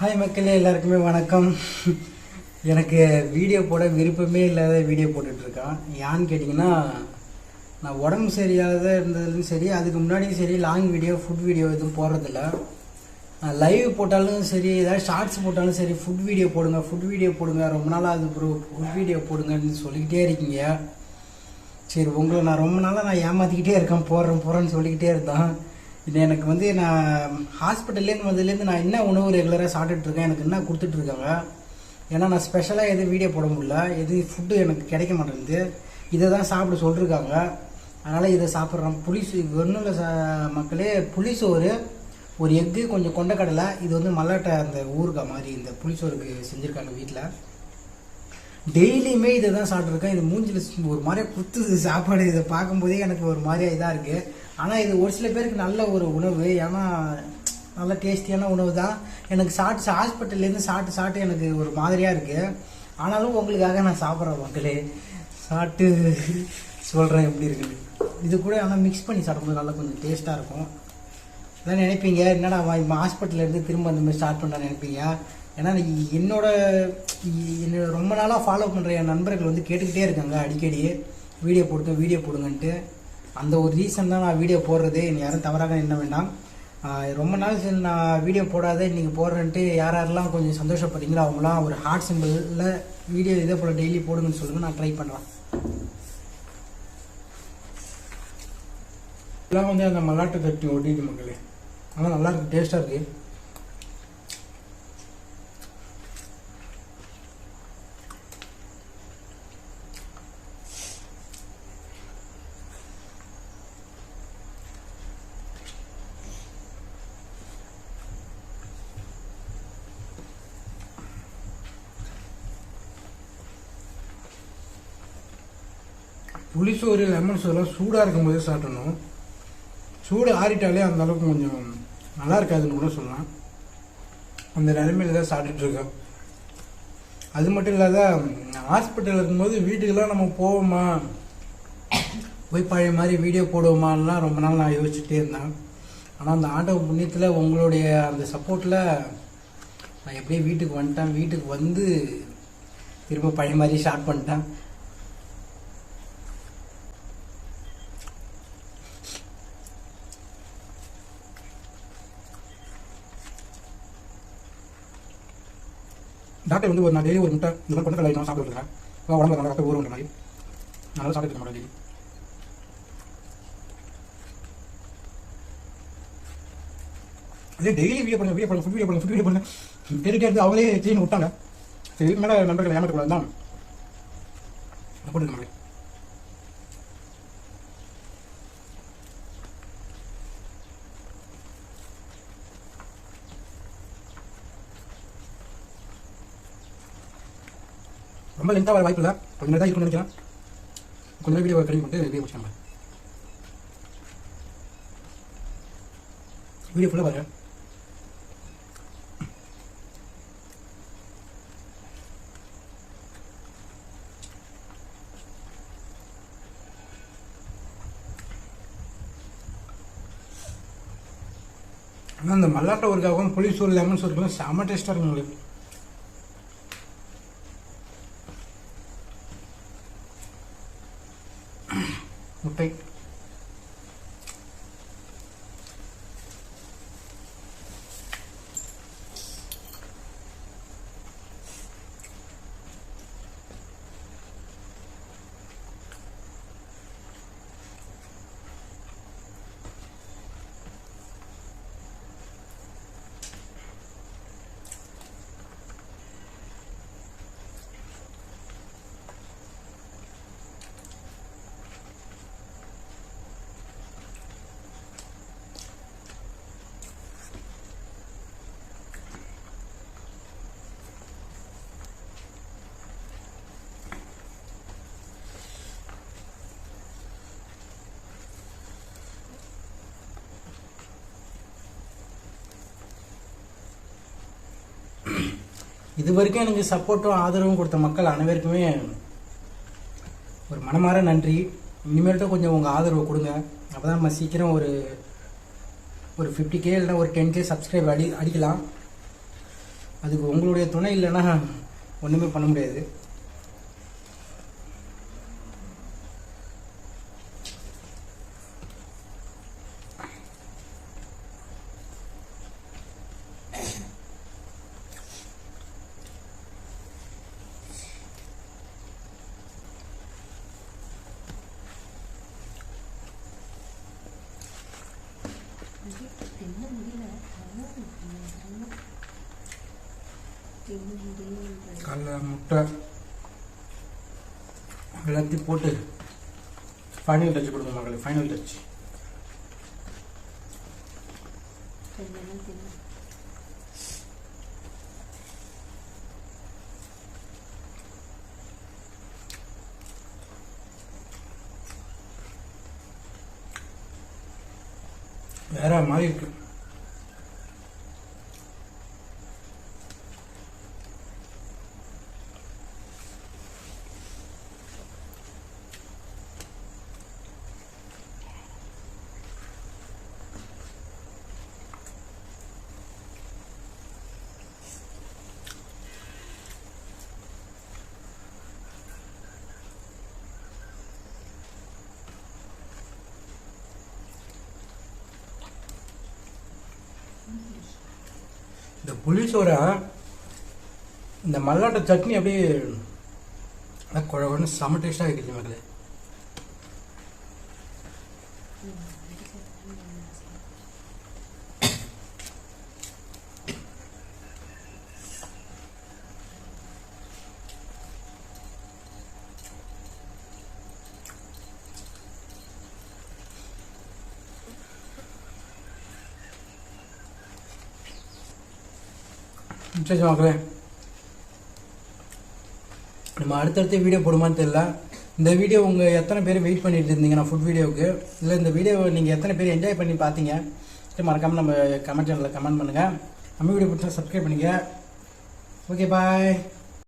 Hi மக்களே எல்லாருக்குமே வணக்கம். எனக்கு வீடியோ போட விருப்பமே இல்லாத வீடியோ போட்டுட்ருக்கான். ஏன்னு கேட்டிங்கன்னா நான் உடம்பு சரியாத இருந்ததுலையும் சரி அதுக்கு முன்னாடியும் சரி லாங் வீடியோ ஃபுட் வீடியோ எதுவும் போடுறதில்ல. லைவ் போட்டாலும் சரி ஏதாவது ஷார்ட்ஸ் போட்டாலும் சரி ஃபுட் வீடியோ போடுங்க ஃபுட் வீடியோ போடுங்க ரொம்ப நாளாக அது ப்ரோ ஃபுட் வீடியோ போடுங்கன்னு சொல்லிக்கிட்டே இருக்கீங்க. சரி உங்களை நான் ரொம்ப நாளாக நான் ஏமாற்றிக்கிட்டே இருக்கேன் போடுறேன் போகிறேன்னு சொல்லிக்கிட்டே இருந்தேன். இது எனக்கு வந்து நான் ஹாஸ்பிட்டல்லேருந்து வந்ததுலேருந்து நான் என்ன உணவு ரெகுலராக சாப்பிட்டுட்ருக்கேன் எனக்கு என்ன கொடுத்துட்ருக்காங்க ஏன்னா நான் ஸ்பெஷலாக எதுவும் வீடியோ போட முடியல. எதுவும் ஃபுட்டு எனக்கு கிடைக்க மாட்டேங்குது. இதை தான் சாப்பிட சொல்லிருக்காங்க. அதனால் இதை சாப்பிட்றேன் புளி ஒன்றும் இல்லை சா மக்களே. புளிசோறு ஒரு எக்கு கொஞ்சம் கொண்டக்கடலை. இது வந்து மல்லாட்டை அந்த ஊறுகாய் மாதிரி இந்த புளிசோறுக்கு செஞ்சுருக்காங்க வீட்டில் டெய்லியுமே இதை தான் சாப்பிட்ருக்கேன் இது மூஞ்சில் ஒரு மாதிரியாக குத்துது சாப்பாடு. இதை பார்க்கும்போதே எனக்கு ஒரு மாதிரியா இதாக இருக்குது ஆனால் இது ஒரு சில பேருக்கு நல்ல ஒரு உணவு. ஏன்னா நல்ல டேஸ்டியான உணவு தான் எனக்கு சாப்பிட்டு ஹாஸ்பிட்டல்லேருந்து சாப்பிட்டு சாப்பிட்டு எனக்கு ஒரு மாதிரியாக இருக்குது ஆனாலும் உங்களுக்காக நான் சாப்பிட்றேன் மக்களே. சாப்பிட்டு சொல்கிறேன் எப்படி இருக்குன்னு. இது கூட ஆனால் மிக்ஸ் பண்ணி சாப்பிடும்போது நல்லா கொஞ்சம் டேஸ்ட்டாக இருக்கும். அதான் நினைப்பீங்க என்னடா அவன் ஹாஸ்பிட்டல்ல திரும்ப அந்த மாதிரி ஸ்டார்ட் பண்ண நினைப்பீங்க? ஏன்னா என்னோட என்னோட ரொம்ப நாளாக ஃபாலோ பண்ணுற என் நண்பர்கள் வந்து கேட்டுக்கிட்டே இருக்காங்க அடிக்கடி. வீடியோ போடுங்க வீடியோ போடுங்கன்ட்டு. அந்த ஒரு ரீசன் தான் நான் வீடியோ போடுறது. என்னை யாரும் தவறாக என்ன வேண்டாம். ரொம்ப நாள் சரி நான் வீடியோ போடாத இன்றைக்கி போடுறேன்ட்டு யார் யாரெல்லாம் கொஞ்சம் சந்தோஷப்படுறீங்களோ அவங்களாம் ஒரு ஹார்ட் சிம்பிளில் வீடியோ இதே போல் டெய்லி போடுங்கன்னு சொல்லுங்கள் நான் ட்ரை பண்ணுறேன் இதெல்லாம் வந்து அந்த மல்லாட்டை தட்டி ஒட்டிட்டு மக்களே. ஆனால் நல்லா இருக்குது டேஸ்ட்டாக இருக்குது புளிசோறு லெமன் சோறுலாம் சூடாக இருக்கும்போதே சாப்பிடணும். சூடு ஆறிட்டாலே அந்த அளவுக்கு கொஞ்சம் நல்லா இருக்காதுன்னு கூட சொல்லலாம். அந்த நிலைமையில தான் சாப்பிட்டுட்டு இருக்கேன் அது மட்டும் இல்லாத ஹாஸ்பிட்டல் இருக்கும்போது வீட்டுக்கெல்லாம் நம்ம போவோமா? போய் பழைய மாதிரி வீடியோ போடுவோமான்லாம் ரொம்ப நாள் நான் யோசிச்சுட்டே இருந்தேன். ஆனால் அந்த ஆண்டவ புண்ணியத்தில் உங்களுடைய அந்த சப்போர்ட்டில் நான் எப்படியே வீட்டுக்கு வந்துட்டேன். வீட்டுக்கு வந்து திரும்ப பழைய மாதிரி ஸ்டார்ட் பண்ணிட்டேன். டாக்டர் வந்து ஒரு நான் டெய்லி ஒரு முட்டை இந்த மாதிரி கொண்டக்கடலை நான் சாப்பிட்டு இருக்கேன் உடம்புல நல்லா ரத்த ஊறுன்ற மாதிரி. நல்லா சாப்பிட்டு இருக்க மாட்டேன் அதே டெய்லி வீடியோ பண்ண வீடியோ பண்ண ஃபுட் வீடியோ பண்ண ஃபுட் வீடியோ பண்ண. கேட்டுட்டே இருந்து அவங்களே சீன் விட்டாங்க. சரி இதுக்கு மேலே நண்பர்கள் ஏமாற்றக்கூடாது தான் போட்டுருக்க மாதிரி ரொம்ப லென்த்தாக வர வாய்ப்பு இல்லை. கொஞ்சம் நேரம் தான் இருக்கும்னு நினைக்கிறேன். கொஞ்சம் வீடியோ கடிங் பண்ணிட்டு வீடியோ முடிச்சாங்க வீடியோ ஃபுல்லாக பாருங்க. ஆனால் அந்த மல்லாட்ட ஒருக்காகவும் புளி சோறு லெமன் சூருக்கெல்லாம் செம டேஸ்ட்டாக இருக்கும் உங்களுக்கு. முட்டை இது வரைக்கும் எனக்கு சப்போர்ட்டும் ஆதரவும் கொடுத்த மக்கள் அனைவருக்குமே ஒரு மனமார நன்றி. இனிமேல்ட்டும் கொஞ்சம் உங்கள் ஆதரவு கொடுங்க. அப்போ தான் நம்ம சீக்கிரம் ஒரு ஒரு ஃபிஃப்டி கே இல்லைனா ஒரு டென் கே சப்ஸ்கிரைப் அடி அடிக்கலாம். அதுக்கு உங்களுடைய துணை இல்லைன்னா ஒன்றுமே பண்ண முடியாது என்ன முடியல கடல முட்டை எல்லாத்தையும் போட்டு ஃபைனல் டச் கொடுங்க மகளே ஃபைனல் டச் வேற மாதிரி இருக்கு. இந்த புளிசோரை இந்த மல்லாட்ட சட்னி அப்படியே குழ குழன்னு செம டேஸ்டாக இருக்குது மக்களே. சரி மக்களே நம்ம அடுத்தடுத்த வீடியோ போடுமான்னு தெரியல. இந்த வீடியோ உங்கள் எத்தனை பேர் வெயிட் பண்ணிட்டு இருந்தீங்க நான் ஃபுட் வீடியோவுக்கு இல்லை இந்த வீடியோவை நீங்கள் எத்தனை பேர் என்ஜாய் பண்ணி பார்த்தீங்க? சரி மறக்காமல் நம்ம கமெண்ட் சேனலில் கமெண்ட் பண்ணுங்கள் நம்ம வீடியோ பிடிச்சா சப்ஸ்கிரைப் பண்ணிக்க ஓகே பாய்